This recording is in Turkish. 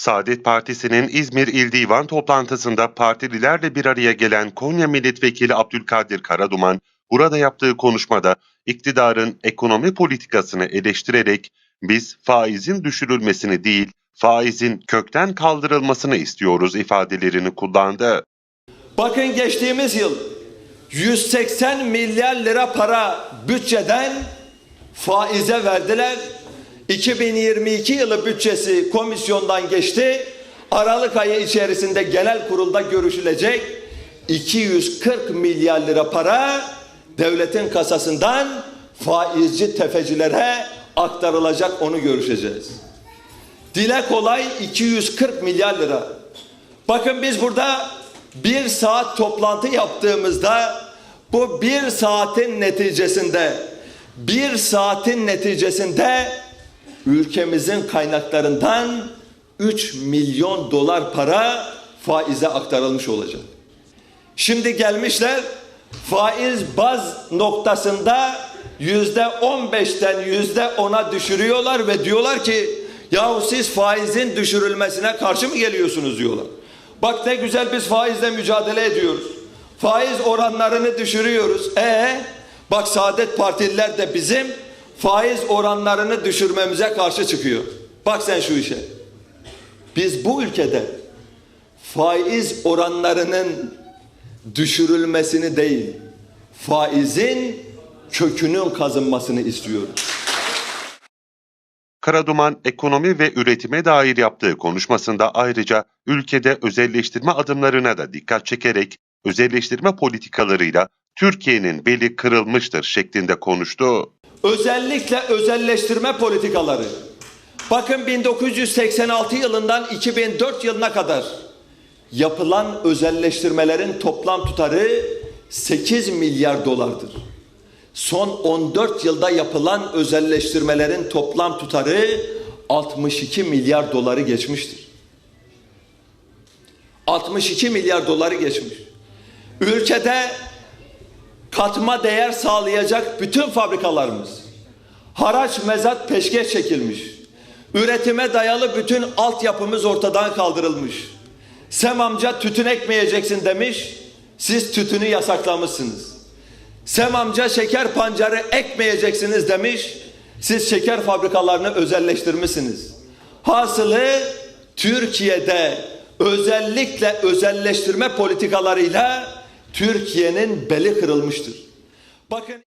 Saadet Partisi'nin İzmir İl Divan toplantısında partililerle bir araya gelen Konya Milletvekili Abdülkadir Karaduman, burada yaptığı konuşmada iktidarın ekonomi politikasını eleştirerek biz faizin düşürülmesini değil, faizin kökten kaldırılmasını istiyoruz ifadelerini kullandı. Bakın geçtiğimiz yıl 180 milyar lira para bütçeden faize verdiler. 2022 yılı bütçesi komisyondan geçti. Aralık ayı içerisinde genel kurulda görüşülecek 240 milyar lira para devletin kasasından faizci tefecilere aktarılacak onu görüşeceğiz. Dile kolay 240 milyar lira. Bakın biz burada bir saat toplantı yaptığımızda bu bir saatin neticesinde bir saatin neticesinde ülkemizin kaynaklarından 3 milyon dolar para faize aktarılmış olacak. Şimdi gelmişler faiz baz noktasında yüzde on beşten yüzde ona düşürüyorlar ve diyorlar ki yahu siz faizin düşürülmesine karşı mı geliyorsunuz diyorlar. Bak ne güzel biz faizle mücadele ediyoruz. Faiz oranlarını düşürüyoruz. E bak Saadet Partililer de bizim faiz oranlarını düşürmemize karşı çıkıyor. Bak sen şu işe. Biz bu ülkede faiz oranlarının düşürülmesini değil, faizin kökünün kazınmasını istiyoruz. Karaduman ekonomi ve üretime dair yaptığı konuşmasında ayrıca ülkede özelleştirme adımlarına da dikkat çekerek özelleştirme politikalarıyla Türkiye'nin beli kırılmıştır şeklinde konuştu. Özellikle özelleştirme politikaları. Bakın 1986 yılından 2004 yılına kadar yapılan özelleştirmelerin toplam tutarı 8 milyar dolardır. Son 14 yılda yapılan özelleştirmelerin toplam tutarı 62 milyar doları geçmiştir. 62 milyar doları geçmiş. Ülkede katma değer sağlayacak bütün fabrikalarımız haraç mezat peşkeş çekilmiş. Üretime dayalı bütün altyapımız ortadan kaldırılmış. Sem amca tütün ekmeyeceksin demiş. Siz tütünü yasaklamışsınız. Sem amca şeker pancarı ekmeyeceksiniz demiş. Siz şeker fabrikalarını özelleştirmişsiniz. Hasılı Türkiye'de özellikle özelleştirme politikalarıyla Türkiye'nin beli kırılmıştır. Bakın